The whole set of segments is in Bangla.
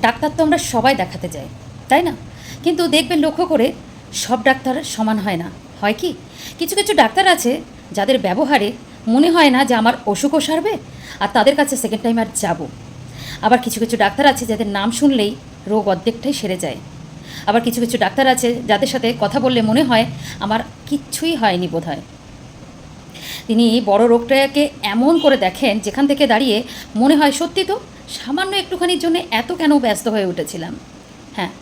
ডাক্তার তো আমরা সবাই দেখাতে যাই তাই না? কিন্তু দেখবেন লক্ষ্য করে সব ডাক্তার সমান হয় না। হয় কি? কিছু কিছু ডাক্তার আছে যাদের ব্যবহারে মনে হয় না যে আমার অসুখও সারবে আর তাদের কাছে সেকেন্ড টাইম আর যাব। আবার কিছু কিছু ডাক্তার আছে যাদের নাম শুনলেই রোগ অর্ধেকটাই সেরে যায়। আবার কিছু কিছু ডাক্তার আছে যাদের সাথে কথা বললে মনে হয় আমার কিচ্ছুই হয়নি বোধ হয় তিনি বড় রোগটাকে এমন করে দেখেন যেখান থেকে দাঁড়িয়ে মনে হয় সত্যি তো সামান্য একটুখানির জন্য এত কেন ব্যস্ত হয়ে উঠেছিলাম। হ্যাঁ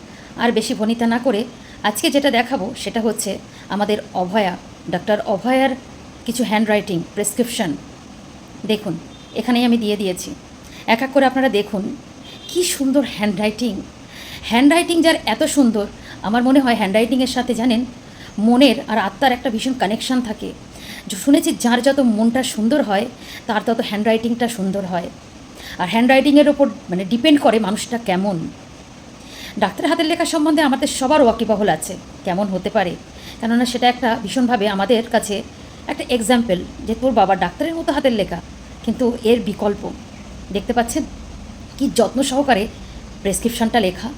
আর বেশি ভনিতা না করে আজকে যেটা দেখাবো সেটা হচ্ছে আমাদের অভয়া ডক্টর অভয়ার কিছু হ্যান্ডরাইটিং প্রেসক্রিপশন দেখুন, এখানেই আমি দিয়ে দিয়েছি। এক এক করে আপনারা দেখুন, কি সুন্দর হ্যান্ডরাইটিং হ্যান্ডরাইটিং যার এত সুন্দর, আমার মনে হয় হ্যান্ডরাইটিংয়ের সাথে জানেন, মনের আর আত্মার একটা ভীষণ কানেকশান থাকে। শুনেছি যার যত মনটা সুন্দর হয়, তার তত হ্যান্ডরাইটিংটা সুন্দর হয়। আর হ্যান্ডরাইটিংয়ের ওপর মানে ডিপেন্ড করে মানুষটা কেমন। ডাক্তারের হাতের লেখা সম্বন্ধে আমাদের সবার ওয়াকিবহল আছে, কেমন হতে পারে। কেননা সেটা একটা ভীষণভাবে আমাদের কাছে একটা এক্সাম্পল যে তোর বাবা ডাক্তারের মতো হাতের লেখা, কিন্তু এর বিকল্প। দেখতে পাচ্ছেন? কি যত্ন সহকারে প্রেসক্রিপশনটা লেখা।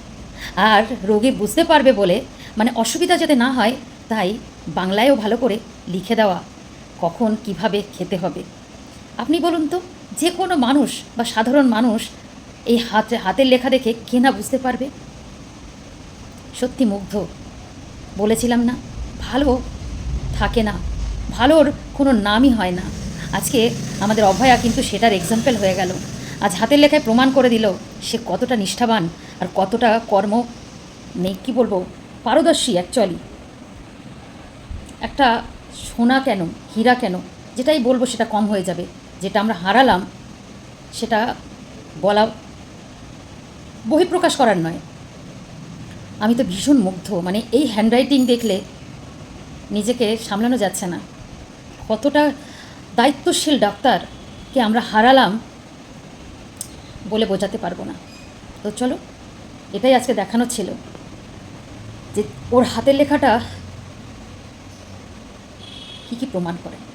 আর রোগী বুঝতে পারবে বলে মানে অসুবিধা যাতে না হয়, তাই বাংলায়ও ভালো করে লিখে দেওয়া। কখন কীভাবে খেতে হবে। আপনি বলুন তো, যে কোনো মানুষ বা সাধারণ মানুষ এই হাতে, হাতের লেখা দেখে কে না বুঝতে পারবে? সত্যি মুগ্ধ। বলেছিলাম না, ভালো থাকে না। ভালোর কোনো নামই হয় না। আজকে আমাদের অভয়া কিন্তু সেটার এক্সাম্পল হয়ে গেল। আজ হাতের লেখায় প্রমাণ করে দিল সে কতটা নিষ্ঠাবান আর কতটা কর্ম নেই, কী বলব, পারদর্শী অ্যাকচুয়ালি একটা সোনা কেন, হীরা কেন, যেটাই বলব সেটা কম হয়ে যাবে। যেটা আমরা হারালাম, সেটা বলা বহিঃপ্রকাশ করার নয়। আমি তো ভীষণ মুগ্ধ মানে এই হ্যান্ডরাইটিং দেখলে নিজেকে সামলানো যাচ্ছে না। কতটা দায়িত্বশীল ডাক্তারকে আমরা হারালাম বলে বোঝাতে পারব না। তো চলো, এটাই আজকে দেখানো ছিল। যে ওর হাতের লেখাটা কী কী প্রমাণ করে